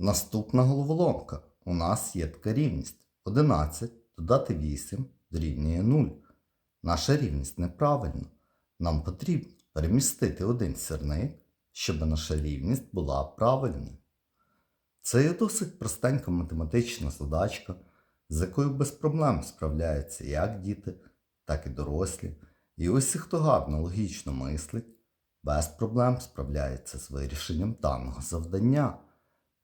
Наступна головоломка. У нас є така рівність. 11 додати 8 дорівнює 0. Наша рівність неправильна. Нам потрібно перемістити один сірник, щоб наша рівність була правильною. Це є досить простенька математична задачка, з якою без проблем справляються як діти, так і дорослі. І усі, хто гарно логічно мислить, без проблем справляється з вирішенням даного завдання.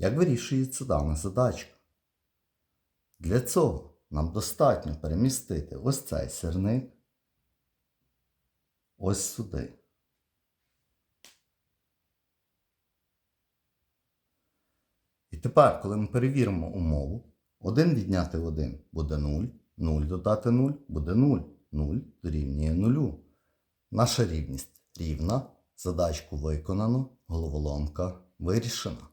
Як вирішується дана задачка? Для цього нам достатньо перемістити ось цей сірник ось сюди. І тепер, коли ми перевіримо умову, 1 відняти 1 буде 0, 0 додати 0 буде 0, 0 дорівнює 0. Наша рівність рівна, задачку виконано, головоломка вирішена.